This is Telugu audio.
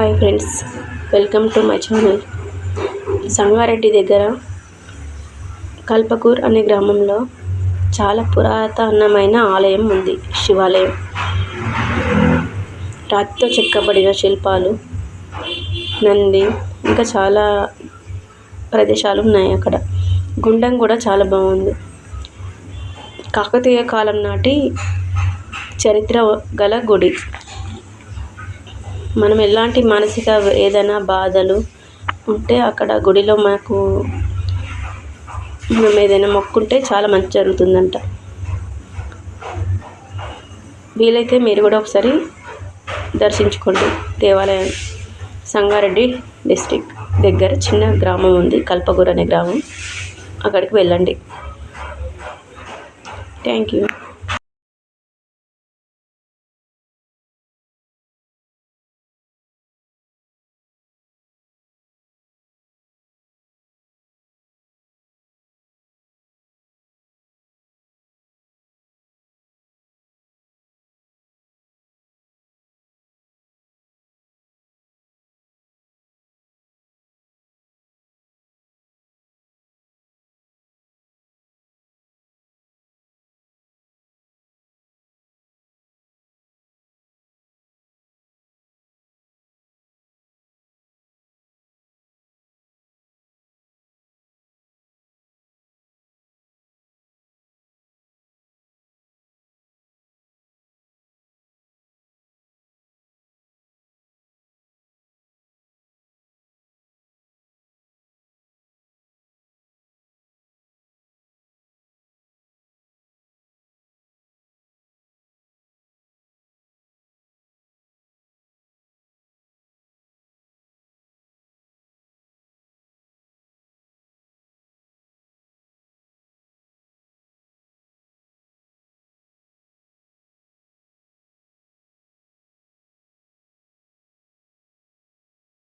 Hi friends welcome to my channel. Sangareddy దగ్గర కల్పకూర్ అనే గ్రామంలో చాలా పురాతనమైన ఆలయం ఉంది శివాలయం. రాతితో చెక్కబడిన శిల్పాలు నంది ఇంకా చాలా ప్రదేశాలు ఉన్నాయి అక్కడ. గుండం కూడా చాలా బాగుంది. కాకతీయ కాలం నాటి చరిత్ర గల గుడి. మనం ఎలాంటి మానసిక ఏదైనా బాధలు ఉంటే అక్కడ గుడిలో మాకు మనం ఏదైనా మొక్కుంటే చాలా మంచి జరుగుతుందంట. వీలైతే మీరు కూడా ఒకసారి దర్శించుకోండి. దేవాలయం సంగారెడ్డి డిస్టిక్ దగ్గర చిన్న గ్రామం ఉంది. కల్పగూర్ అనే గ్రామం. అక్కడికి వెళ్ళండి. Thank you.